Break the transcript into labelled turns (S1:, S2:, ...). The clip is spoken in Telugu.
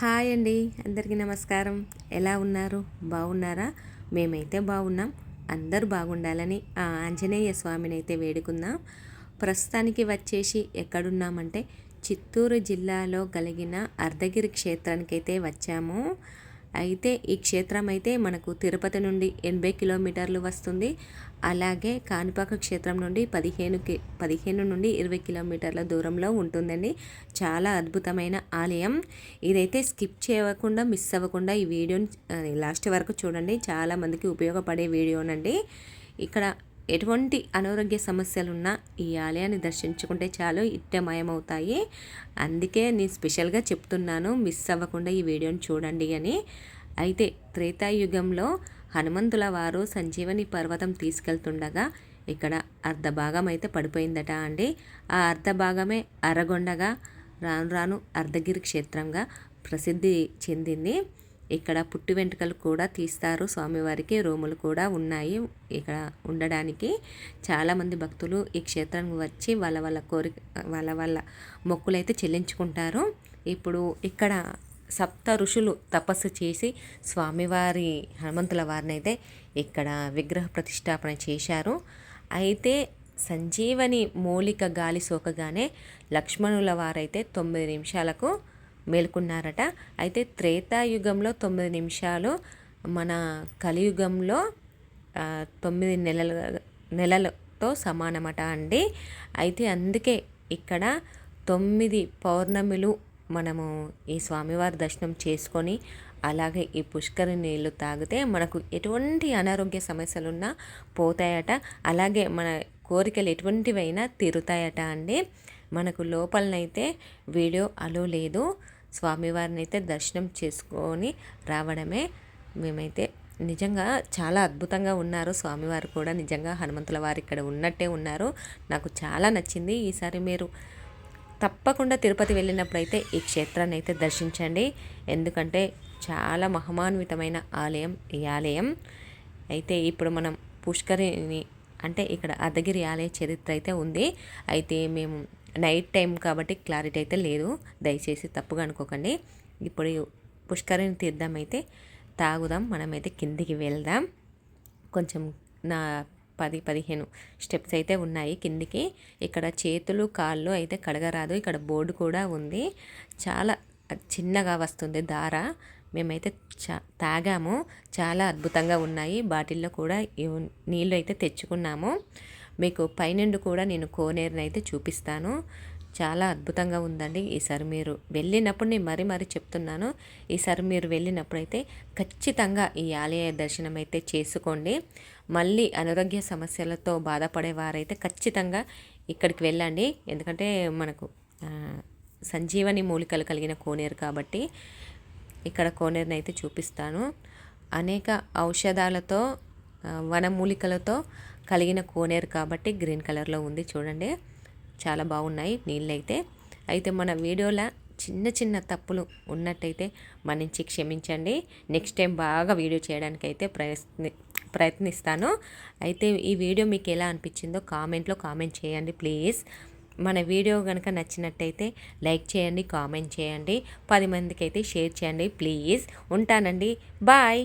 S1: హాయ్ అండి అందరికీ నమస్కారం. ఎలా ఉన్నారు? బాగున్నారా? మేమైతే బాగున్నాం. అందరూ బాగుండాలని ఆ ఆంజనేయ స్వామిని అయితే వేడుకుందాం. ప్రస్తుతానికి వచ్చేసి ఎక్కడున్నామంటే చిత్తూరు జిల్లాలో కలిగిన అర్ధగిరి క్షేత్రానికి అయితే వచ్చాము. అయితే ఈ క్షేత్రం అయితే మనకు తిరుపతి నుండి ఎనభై కిలోమీటర్లు వస్తుంది. అలాగే కాణిపాక క్షేత్రం నుండి పదిహేను పదిహేను నుండి ఇరవై కిలోమీటర్ల దూరంలో ఉంటుందండి. చాలా అద్భుతమైన ఆలయం. ఇదైతే స్కిప్ చేయకుండా మిస్ అవ్వకుండా ఈ వీడియోని లాస్ట్ వరకు చూడండి. చాలామందికి ఉపయోగపడే వీడియోనండి. ఇక్కడ ఎటువంటి అనారోగ్య సమస్యలున్నా ఈ ఆలయాన్ని దర్శించుకుంటే చాలు ఇట్టమయమవుతాయి అందుకే నేను స్పెషల్గా చెప్తున్నాను మిస్ అవ్వకుండా ఈ వీడియోని చూడండి అని. అయితే త్రేతాయుగంలో హనుమంతుల వారు సంజీవని పర్వతం తీసుకెళ్తుండగా ఇక్కడ అర్ధ భాగం అయితే పడిపోయిందట అండి. ఆ అర్ధ భాగమే అరగొండగా రాను రాను అర్ధగిరి క్షేత్రంగా ప్రసిద్ధి చెందింది. ఇక్కడ పుట్టి వెంట్రుకలు కూడా తీస్తారు. స్వామివారికి రూములు కూడా ఉన్నాయి. ఇక్కడ ఉండడానికి చాలామంది భక్తులు ఈ క్షేత్రానికి వచ్చి వాళ్ళ వాళ్ళ కోరిక వాళ్ళ వాళ్ళ మొక్కులైతే చెల్లించుకుంటారు. ఇప్పుడు ఇక్కడ సప్త ఋషులు తపస్సు చేసి స్వామివారి హనుమంతుల వారిని అయితే ఇక్కడ విగ్రహ ప్రతిష్టాపన చేశారు. అయితే సంజీవని మూలిక గాలి సోకగానే లక్ష్మణుల వారైతే తొమ్మిది నిమిషాలకు మేల్కొన్నారట. అయితే త్రేతాయుగంలో తొమ్మిది నిమిషాలు మన కలియుగంలో తొమ్మిది నెలలు నెలలతో సమానమట అండి. అయితే అందుకే ఇక్కడ తొమ్మిది పౌర్ణమిలు మనము ఈ స్వామివారి దర్శనం చేసుకొని అలాగే ఈ పుష్కరి నీళ్ళు తాగితే మనకు ఎటువంటి అనారోగ్య సమస్యలున్నా పోతాయట. అలాగే మన కోరికలు ఎటువంటివైనా తీరుతాయట అండి. మనకు లోపలనైతే వీడియో అలో లేదు. స్వామివారిని అయితే దర్శనం చేసుకొని రావడమే మేమైతే నిజంగా చాలా అద్భుతంగా ఉన్నారు. స్వామివారు కూడా నిజంగా హనుమంతుల వారు ఇక్కడ ఉన్నట్టే ఉన్నారు. నాకు చాలా నచ్చింది. ఈసారి మీరు తప్పకుండా తిరుపతి వెళ్ళినప్పుడైతే ఈ క్షేత్రాన్ని అయితే దర్శించండి. ఎందుకంటే చాలా మహమాన్వితమైన ఆలయం ఈ ఆలయం. అయితే ఇప్పుడు మనం పుష్కరిని అంటే ఇక్కడ అర్ధగిరి ఆలయ చరిత్ర అయితే ఉంది. అయితే మేము నైట్ టైం కాబట్టి క్లారిటీ అయితే లేదు. దయచేసి తప్పుగా అనుకోకండి. ఇప్పుడు పుష్కరిని తీర్థం అయితే తాగుదాం. మనమైతే కిందికి వెళ్దాం. కొంచెం నా పది పదిహేను స్టెప్స్ అయితే ఉన్నాయి కిందికి. ఇక్కడ చేతులు కాళ్ళు అయితే కడగరాదు. ఇక్కడ బోర్డు కూడా ఉంది. చాలా చిన్నగా వస్తుంది దార. మేమైతే చా తాగాము. చాలా అద్భుతంగా ఉన్నాయి. బాటిల్లో కూడా నీళ్ళు అయితే తెచ్చుకున్నాము. మీకు పైనుండి కూడా నేను కోనేరుని అయితే చూపిస్తాను. చాలా అద్భుతంగా ఉందండి ఈసారి మీరు వెళ్ళినప్పుడు నేను మరీ మరీ చెప్తున్నాను. ఈసారి మీరు వెళ్ళినప్పుడు అయితే ఖచ్చితంగా ఈ ఆలయ దర్శనం అయితే చేసుకోండి. మళ్ళీ అనారోగ్య సమస్యలతో బాధపడేవారైతే ఖచ్చితంగా ఇక్కడికి వెళ్ళండి. ఎందుకంటే మనకు సంజీవని మూలికలు కలిగిన కోనేరు కాబట్టి ఇక్కడ కోనేరుని అయితే చూపిస్తాను. అనేక ఔషధాలతో వనమూలికలతో కలిగిన కోనేరు కాబట్టి గ్రీన్ కలర్లో ఉంది. చూడండి. చాలా బాగున్నాయి నీళ్ళైతే. అయితే అయితే మన వీడియోలో చిన్న చిన్న తప్పులు ఉన్నట్టయితే మన్నించి క్షమించండి. నెక్స్ట్ టైం బాగా వీడియో చేయడానికి అయితే ప్రయత్ని ప్రయత్నిస్తాను. అయితే ఈ వీడియో మీకు ఎలా అనిపించిందో కామెంట్లో కామెంట్ చేయండి ప్లీజ్. మన వీడియో కనుక నచ్చినట్టయితే లైక్ చేయండి కామెంట్ చేయండి. పది మందికి అయితే షేర్ చేయండి ప్లీజ్. ఉంటానండి. బాయ్.